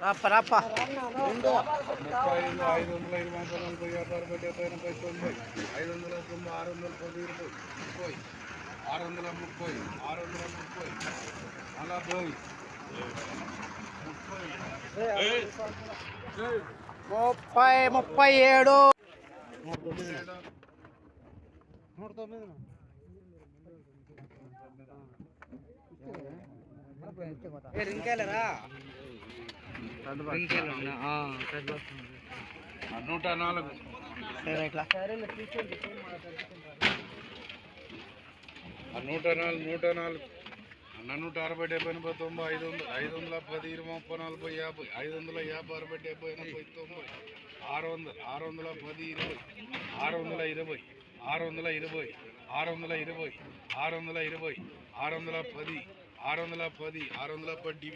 రాప్ప రాప్ప ముప్పై ఐదు ఐదు వందల ఇరవై నలభై యాభై అరవై డెబ్బై ఎనభై తొంభై ఐదు వందల తొంభై ఆరు వందల పది ఇరవై ముప్పై. ఆరు వందల ముప్పై ఆరు వందల ముప్పై నలభై. ముప్పై ముప్పై ఏడు. ఇంకేలరా నూట నాలుగు సరే ఇట్లా నూట నాలుగు నూట నాలుగు అన్న నూట అరవై డెబ్బై ఎనభై తొంభై ఐదు వందల ఐదు వందల పది ఇరవై ముప్పై నలభై యాభై ఐదు వందల యాభై అరవై డెబ్బై ఎనభై తొంభై ఆరు వందల ఆరు వందల పది ఇరవై ఆరు వందల ఇరవై ఆరు వందల ఇరవై ఆరు వందల ఇరవై ఆరు వందల ఇరవై ఆరు వందల పది ఆరు వందల పది ఆరు వందల పది